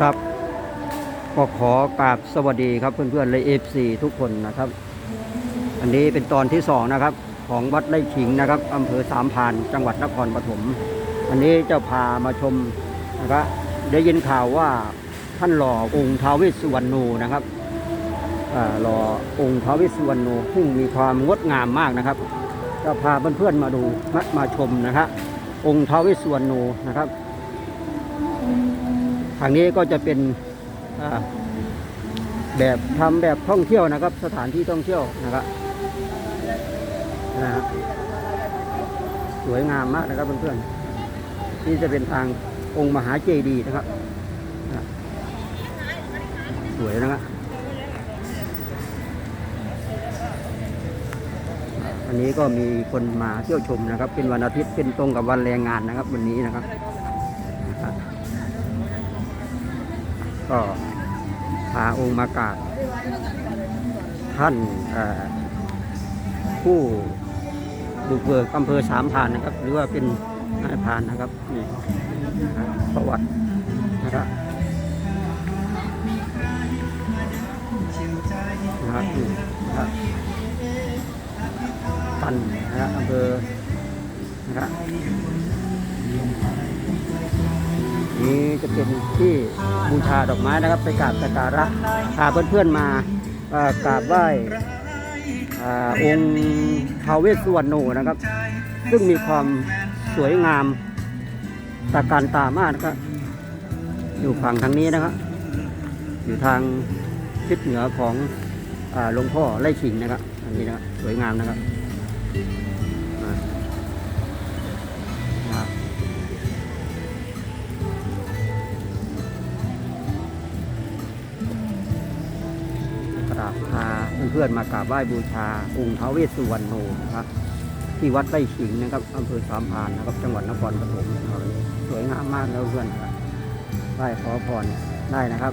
ครับ ก็ขอกราบสวัสดีครับเพื่อนๆเลยเอฟซีทุกคนนะครับ อันนี้เป็นตอนที่สองนะครับ ของวัดไร่ขิงนะครับอำเภอสามพานจังหวัดนครปฐมอันนี้จะพามาชมนะครับได้ยินข่าวว่าท่านหล่อองค์ท้าวเวสสุวรรณูนะครับหล่อองค์ท้าวเวสสุวรรณูซึ่งมีความงดงามมากนะครับจะพาเพื่อนๆมาดูมามาชมนะครับองค์ท้าวเวสสุวรรณูนะครับ ทางนี้ก็จะเป็นแบบทำแบบท่องเที่ยวนะครับ สถานที่ท่องเที่ยวนะครับนะฮะสวยงามมากนะครับเพื่อนๆนี่จะเป็นทางองค์มหาเจดีย์นะครับนะสวยนะครับวันนี้ก็มีคนมาเที่ยวชมนะครับ เป็นวันอาทิตย์เป็นตรงกับวันแรงงานนะครับ วันนี้นะครับ ก็พาองค์มากราบท่านผู้บุกเบิกอำเภอสามพานนะครับ หรือว่าเป็นนายพานนะครับนี่ประวัตินะครับนะครับนี่นะครับตันนะครับอำเภอนะครับ นี่จะเป็นที่บูชาดอกไม้นะครับ ไปกราบสักการะพาเพื่อนๆมาเอ่อกราบไหว้องค์ทาวเวสสุวรรณูนะครับ ซึ่งมีความสวยงามตาการตามากนะครับ อยู่ฝั่งทางนี้นะครับ อยู่ทางทิศเหนือของหลวงพ่อไร่ขิงนะครับ อันนี้นะครับสวยงามนะครับ เพื่อนๆมากราบไหว้บูชาองค์ท้าวเวสสุวรรณโนนะครับที่วัดไร่ขิงนะครับอำเภอสามพานนะครับ จังหวัดนครปฐมสวยงามมากนะเพื่อนครับไหว้ขอพรได้นะครับ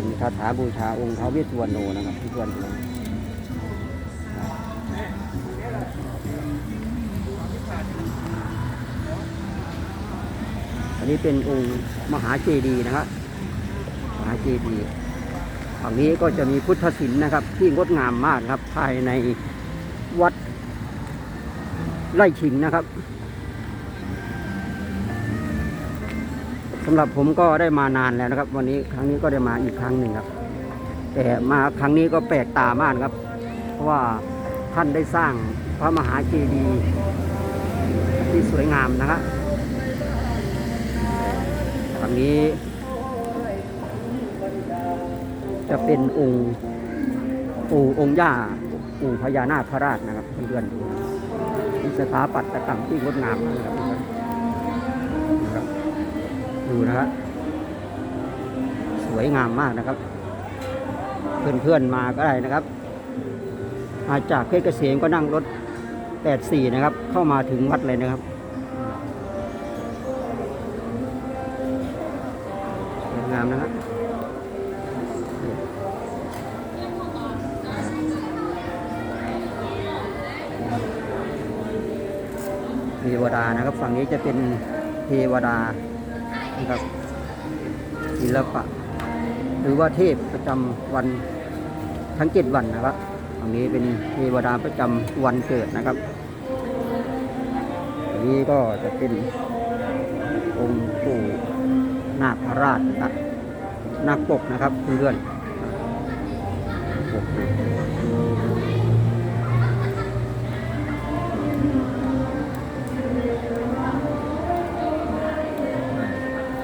เป็นคาถาบูชาองค์ท้าวเวสสุวรรณโนนะครับเพื่อนๆอันนี้เป็นองค์มหาเจดีย์นะครับมหาเจดีย์ฝั่งนี้ก็จะมีพุทธศิลป์นะครับ ที่งดงามมากครับภายในวัดไร่ขิงนะครับ สำหรับผมก็ได้มานานแล้วนะครับ วันนี้ครั้งนี้ก็ได้มาอีกครั้งหนึ่งครับ แต่มาครั้งนี้ก็แปลกตามากครับ เพราะว่าท่านได้สร้างพระมหาเจดีย์ที่สวยงามนะครับฝั่งนี้ จะเป็นองค์ปู่องค์ย่าปู่พญานาคราชนะครับเพื่อนๆสถาปัตยกรรมที่งดงามนะครับ ดูนะครับสวยงามมากนะครับ เพื่อนๆมาก็ได้นะครับ มาจากเพชรเกษมก็นั่งรถ 84 นะครับ เข้ามาถึงวัดเลยนะครับสวยงามนะครับเทวดานะครับ ฝั่งนี้จะเป็นเทวดา นะครับศิลปะ หรือว่าเทพประจำวันทั้งเจ็ดวันนะครับตรงนี้เป็นเทวดาประจำวันเกิดนะครับอันนี้ก็จะเป็นองค์ปู่นาคราชนะครับนาคปกนะครับเพื่อน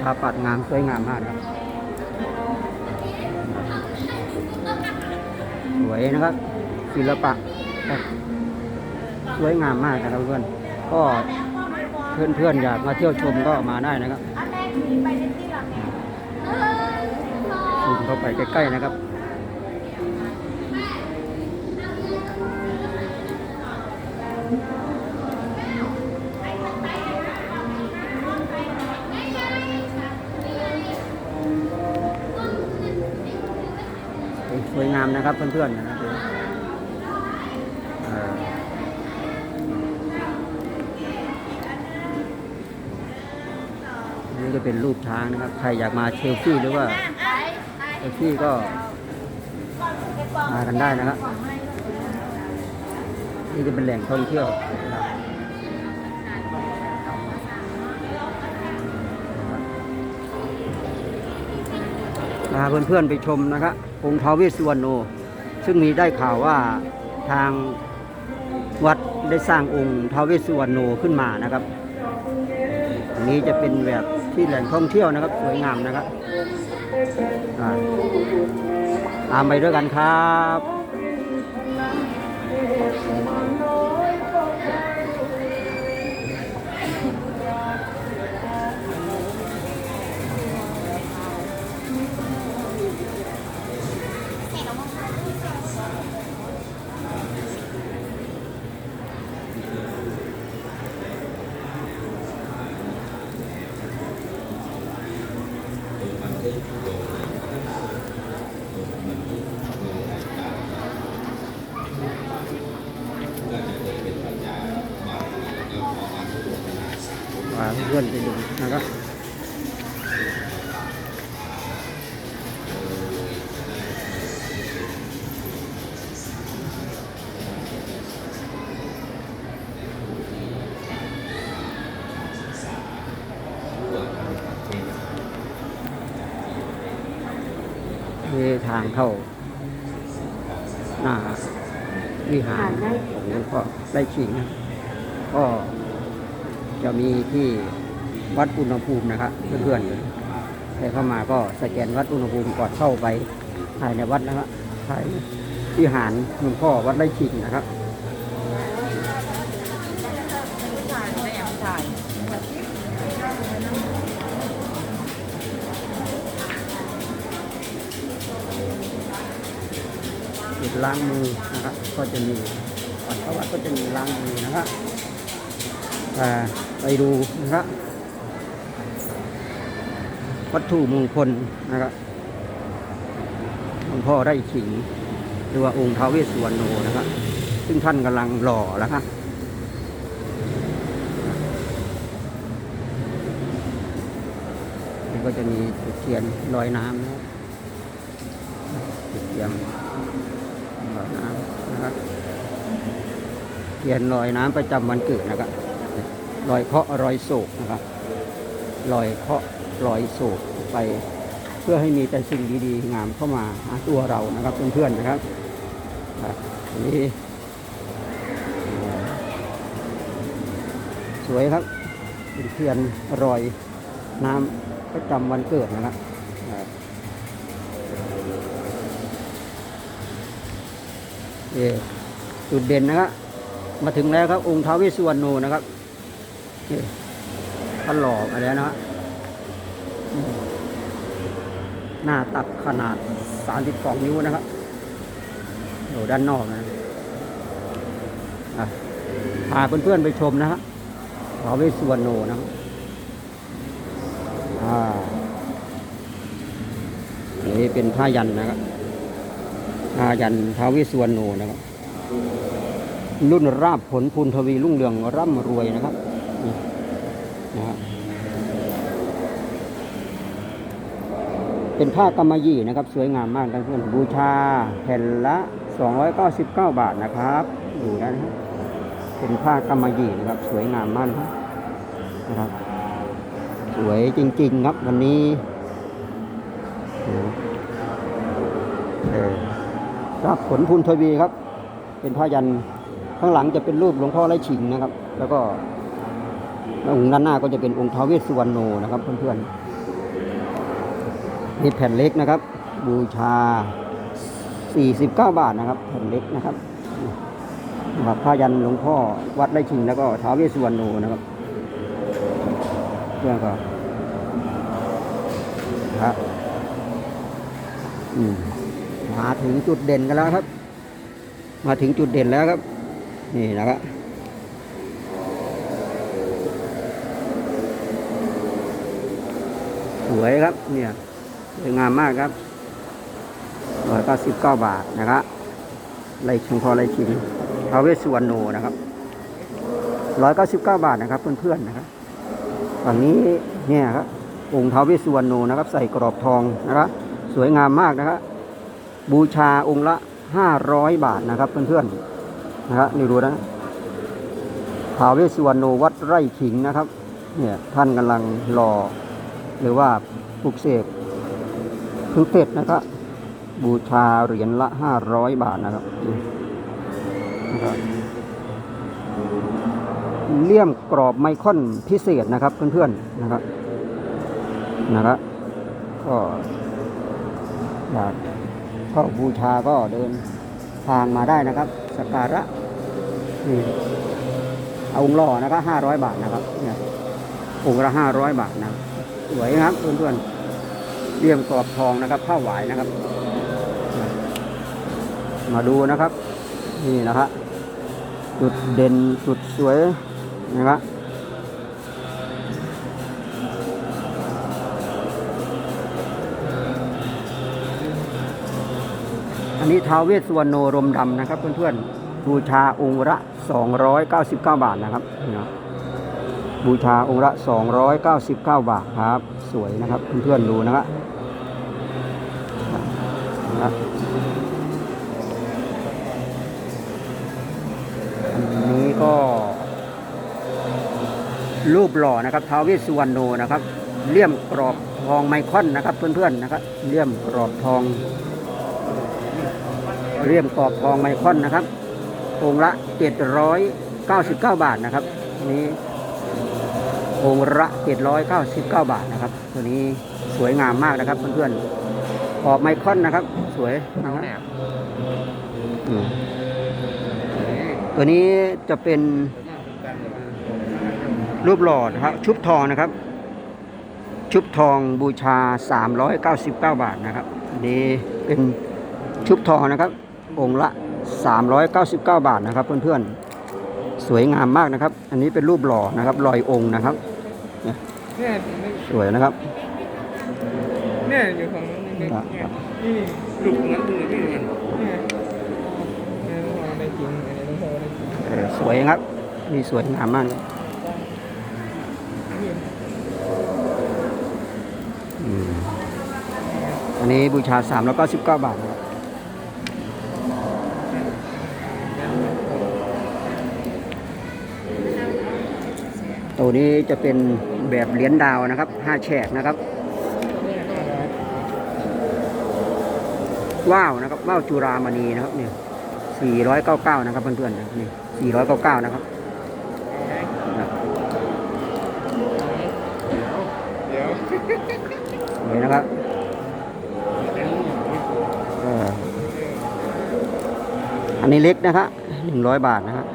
าพปัดงามสวยงามมากนะครับสวยนะครับ ศิลปะครับสวยงามมากนะครับเพื่อนก็เพื่อนเพื่อนๆอยากมาเที่ยวชมก็มาได้นะครับซูมเข้าไปใกล้ๆนะครับ นะครับเพื่อนๆนะเอ่อนี่ก็เป็นรูปช้างนะครับ ใครอยากมาเชลฟี่หรือว่าเชลฟี่ก็มากันได้นะครับ นี่จะเป็นแหล่งท่องเที่ยวพาเพื่อนๆไปชมนะครับองค์ท้าวเวสสุวรรณโน ซึ่งมีได้ข่าวว่าทางวัดได้สร้างองค์ทาวเวสสุวรรณโนขึ้นมานะครับนี้จะเป็นแบบที่แหล่งท่องเที่ยวนะครับ สวยงามนะครับอ่าตามไปด้วยกันครับ พาเพื่อนไปดูนะครับนี่ทางเข้าหน้าวิหารของหลวงพ่อไร่ขิงนะก็ จะมีที่วัดอุณหภูมินะครับเพื่อนๆใครเข้ามาก็สแกนวัดอุณหภูมิก่อนเข้าไปภายในวัดนะครับภายวิหารหลวงพ่อวัดไร่ขิงนะครับจุดล้างมือนะครับก็จะมีก่อนเข้าวัดก็จะมีล้างมือนะครับ ไปดูนะครับวัตถุมงคลนะครับหลวงพ่อได้ขิงหรือว่าองค์ท้าวเวสสุวรรณโนนะครับ ซึ่งท่านกำลังหล่อแล้วครับก็จะมีจุดเทียนลอยน้ำนะครับจุดเทียนลอยน้ำนะครับเทียนลอยน้ำประจำวันเกิดนะครับ ลอยเคาะห์ลอยโศกนะครับลอยเคาะห์ลอยโศกไปเพื่อให้มีแต่สิ่งดีๆ งามเข้ามาหาตัวเรานะครับเพื่อนๆนะครับอันนี้สวยครับเป็นเทียนรอยน้ำประจำวันเกิดนะครับเอ่อจุดเด่นนะครับมาถึงแล้วครับองค์ท้าวเวสสุวรรณโนนะครับ นี่ท่าหลอมาแล้วนะครับหน้าตักขนาด 32 นิ้วนะครับอยู่ด้านนอกนะพาเพื่อนๆไปชมนะครับทวเวสสุวรรณโนนะครับอ่าอันนี้เป็นผ้ายันนะครับอายันท้าวิสวรรณโนนะครับรุ่นราบผลพูนทวีรุ่งเรืองร่ำรวยนะครับ นี่นะฮะเป็นผ้ากำมะหยี่นะครับ สวยงามมากครับเพื่อนบูชาแผ่นละ 299 บาทนะครับดูได้นะครับเป็นผ้ากำมะหยี่นะครับ สวยงามมากนะครับนะครับสวยจริง ๆ ครับวันนี้โอ้เออครับผลพูนทวีครับ เป็นพระยันข้างหลังจะเป็นรูปหลวงพ่อไร่ฉิงนะครับ แล้วก็ องค์ด้านหน้าก็จะเป็นองค์ท้าวเวสสุวรรณโนนะครับเพื่อนๆนี่แผ่นเล็กนะครับ บูชา 49 บาทนะครับ แผ่นเล็กนะครับนะครับพระยันหลวงพ่อวัดไร่ฉิงแล้วก็ท้าวเวสสุวรรณโนนะครับเพื่อนก็ครับมาถึงจุดเด่นกันแล้วครับ มาถึงจุดเด่นแล้วครับ นี่นะครับ วยครับ เนี่ยสวยงามมากครับร้อยเก้าสิบเก้าบาทนะครับไรชิงพอไรชิงทาวเวสสุวรรณโนนะครับร้อยเก้าสิบเก้าบาทนะครับ เพื่อนๆนะครับฝั่งนี้เนี่ยครับองค์ทาวเวสสุวรรณโนนะครับ ใส่กรอบทองนะครับสวยงามมากนะครับบูชาองค์ละห้าร้อยบาทนะครับ เพื่อนๆนะครับนี่ดูนะทาวเวสสุวรรณโนวัดไร่ขิงนะครับ เนี่ยท่านกำลังรอ หรือว่าปลุกเสกเพิ่งเสร็จนะครับ บูชาเหรียญละห้าร้อยบาทนะครับนะครับเลี่ยมกรอบไมคอนพิเศษนะครับเพื่อนๆนะครับนะครับก็อยากเข้าบูชาก็เดินทางมาได้นะครับสการะนี่เอาองค์หล่อนะครับห้าร้อยบาทนะครับเนี่ยองค์ละห้าร้อยบาทนะ สวยนะครับเพื่อนๆเลี่ยมกรอบทองนะครับ ผ้าหวายนะครับ มาดูนะครับ นี่นะครับจุดเด่นจุดสวยนะครับอันนี้ท้าวเวสสุวรรณโนรมดำนะครับเพื่อนๆบูชาองค์ละ299 บาทนะครับนะ บูชาองค์ละ 299 บาทครับ สวยนะครับเพื่อนๆดูนะครับอันนี้ก็ รูปหล่อนะครับท้าวเวสสุวรรณโนนะครับเลี่ยมกรอบทองไมคอนนะครับ เพื่อนๆนะครับเลี่ยมกรอบทองเลี่ยมกรอบทองไมคอนนะครับองค์ละ 799 บาทนะครับนนี้ องค์ละ799 บาทนะครับ ตัวนี้สวยงามมากนะครับ เพื่อนๆกรอบไมคอนนะครับ สวยนะครับอืมตัวนี้จะเป็นรูปหล่อนะครับ ชุบทองนะครับ ชุบทองบูชา 399 บาทนะครับอันนี้เป็นชุบทองนะครับ องค์ละ 399 บาทนะครับ เพื่อนๆสวยงามมากนะครับ อันนี้เป็นรูปหล่อนะครับลอยองค์นะครับ เนี่ยสวยนะครับ เนี่ยอยู่ของนี่นี่เนี่ยนี่ลูกนั้นคือที่มันเนี่ยเนี่ยต้องเอาได้จริงอันนี้ต้องเอาได้จริงเออสวยครับนี่สวยงามมากนี่อืมอันนี้บูชา399บาทนะครับ ตัวนี้จะเป็นแบบเหรียญดาวนะครับห้าแฉกนะครับ ว้าวนะครับว้าวจุรามณีนะครับเนี่ย499นะครับเพื่อนๆนะนี่499นะครับนะเดี๋ยวนี่นะครับอออันนี้เล็กนะครับ100บาทนะครับ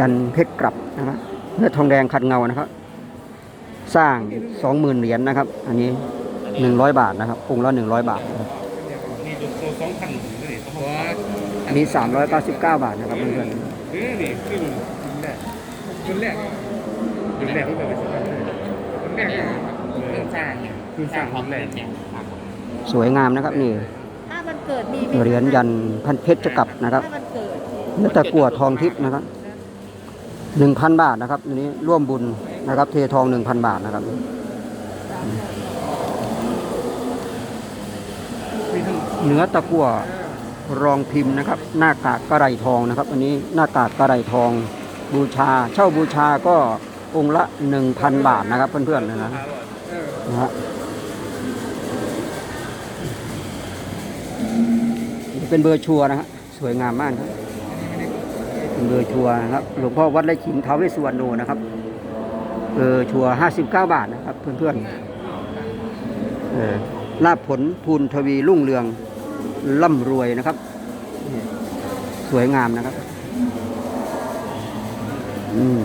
ยันเพชรกลับนะครับเนื้อทองแดงขัดเงานะครับ สร้าง20,000เหรียญนะครับ อันนี้100บาทนะครับองค์ละ100บาทนะครับนี่ตัวตัวสองพันถึงเลยเพราะว่าอันนี้399บาทนะครับเพื่อนคือนี่คือคนแรกจุดแรกที่เป็นสถานคนแรกเนี่ยเครื่องสร้างเนี่ยคือสร้างความแรงเนี่ยๆสวยงามนะครับนี่ถ้าวันเกิดมีไหมเหรียญยันพันเพชรกลับนะครับถ้าวันเกิดเนื้อตะกั่วทองทิพย์นะครับ หนึ่งพันบาทนะครับอันนี้ร่วมบุญนะครับ เททองหนึ่งพันบาทนะครับ เนื้อตะกั่วรองพิมพ์นะครับ หน้ากากกระไรทองนะครับ อันนี้หน้ากากกระไรทองบูชา เช่าบูชาก็องค์ละหนึ่งพันบาทนะครับ เพื่อนๆนะนะนะฮะเป็นเบอร์ชัวนะฮะสวยงามมากครับ เบอร์ชัวนะครับ หลวงพ่อวัดไร่ขิงทาวเวสุวรรณโนนะครับเบอร์ชัวห้าสิบเก้าบาทนะครับ เพื่อนๆเออลาบผลพูนทวีรุ่งเรืองร่ำรวยนะครับ สวยงามนะครับ อืม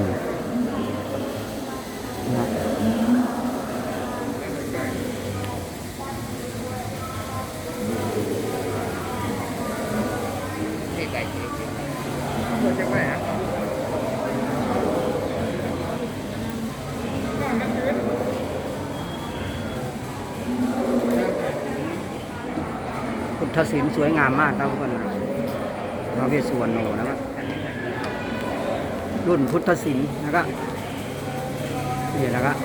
ศินสวยงามมากครับทุกคนนะครับพระเวสสุวรรณโนนะครับรุ่นพุทธศิลป์นะครับนี่นะครับ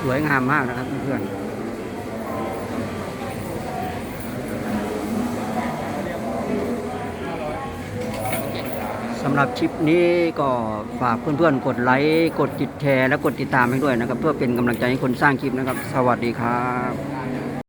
สวยงามมากนะครับเพื่อนๆ สำหรับคลิปนี้ก็ฝากเพื่อนๆ กดไลค์ กดติดแชร์ และกดติดตามให้ด้วยนะครับ เพื่อเป็นกำลังใจให้คนสร้างคลิปนะครับ สวัสดีครับ